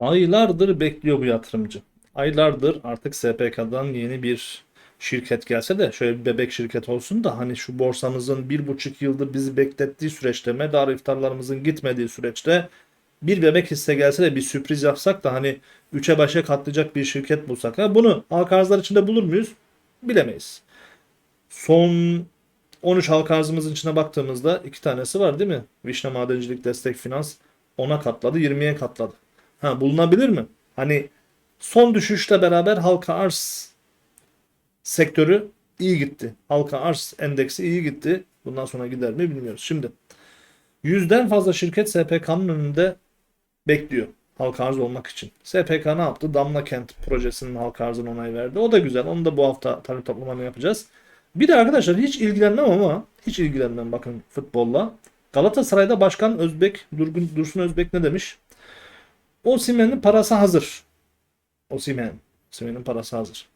Aylardır bekliyor bu yatırımcı. Aylardır artık SPK'dan yeni bir şirket gelse de şöyle bir bebek şirket olsun da hani şu borsamızın bir buçuk yıldır bizi beklettiği süreçte medar iftarlarımızın gitmediği süreçte bir bebek hisse gelse de bir sürpriz yapsak da hani 3'e başa katlayacak bir şirket bulsak. Ha, bunu halka arzlar içinde bulur muyuz? Bilemeyiz. Son 13 halka arzımızın içine baktığımızda iki tanesi var değil mi? Vişne Madencilik Destek Finans 10'a katladı 20'ye katladı. Ha bulunabilir mi? Hani son düşüşle beraber halka arz sektörü iyi gitti. Halka arz endeksi iyi gitti. Bundan sonra gider mi bilmiyoruz. Şimdi yüzden fazla şirket SPK'nın önünde bekliyor halka arz olmak için. SPK ne yaptı? Damla Kent projesinin halka arzına onay verdi. O da güzel. Onu da bu hafta talep toplamanı yapacağız. Bir de arkadaşlar hiç ilgilenmem ama hiç ilgilenmem bakın futbolla. Galatasaray'da Başkan Özbek, Durgun, Dursun Özbek ne demiş? Osimhen'in parası hazır. Osimhen. Osimhen'in parası hazır.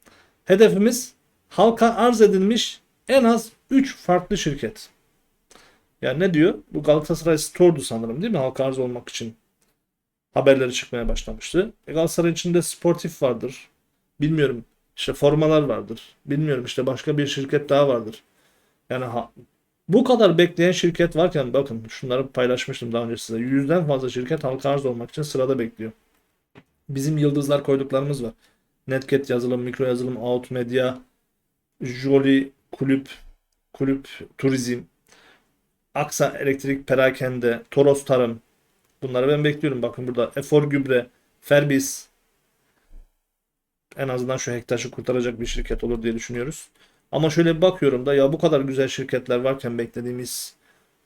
Hedefimiz halka arz edilmiş en az 3 farklı şirket. Yani ne diyor? Bu Galatasaray Store'du sanırım değil mi? Halka arz olmak için haberleri çıkmaya başlamıştı. E Galatasaray içinde sportif vardır. Bilmiyorum. İşte formalar vardır. Bilmiyorum işte başka bir şirket daha vardır. Yani ha- bu kadar bekleyen şirket varken bakın şunları paylaşmıştım daha önce size. Yüzden fazla şirket halka arz olmak için sırada bekliyor. Bizim yıldızlar koyduklarımız var. Netcat yazılım, mikro yazılım, Out Media, Jolly Kulüp, Kulüp Turizm, Aksa Elektrik Perakende, Toros Tarım. Bunları ben bekliyorum. Bakın burada Efor Gübre, Ferbis. En azından şu Hektaş'ı kurtaracak bir şirket olur diye düşünüyoruz. Ama şöyle bir bakıyorum da ya bu kadar güzel şirketler varken beklediğimiz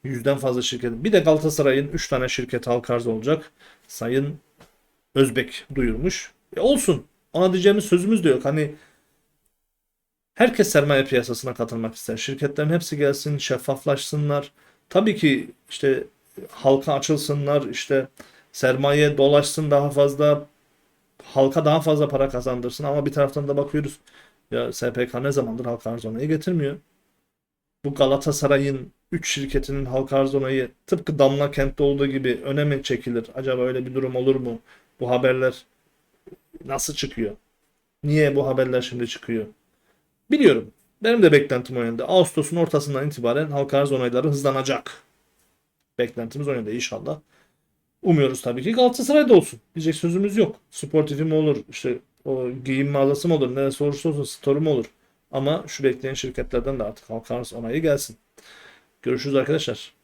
yüzden fazla şirket. Bir de Galatasaray'ın 3 tane şirket halka arz olacak. Sayın Özbek duyurmuş. E olsun. Ona diyeceğimiz sözümüz de yok. Hani herkes sermaye piyasasına katılmak ister. Şirketlerin hepsi gelsin, şeffaflaşsınlar. Tabii ki işte halka açılsınlar, işte sermaye dolaşsın daha fazla, halka daha fazla para kazandırsın. Ama bir taraftan da bakıyoruz. Ya SPK ne zamandır halka arz onayı getirmiyor. Bu Galatasaray'ın 3 şirketinin halka arz onayı tıpkı Damla Kent'te olduğu gibi öne mi çekilir? Acaba öyle bir durum olur mu? Bu haberler nasıl çıkıyor? Niye bu haberler şimdi çıkıyor? Biliyorum. Benim de beklentim o yönde. Ağustos'un ortasından itibaren halka arz onayları hızlanacak. Beklentimiz o yönde inşallah. Umuyoruz tabii ki Galatasaray'da olsun. Diyecek sözümüz yok. Sportifi mi olur? İşte o giyim mağazası mı olur? Neresi olursa olsun store'u mu olur? Ama şu bekleyen şirketlerden de artık halka arz onayı gelsin. Görüşürüz arkadaşlar.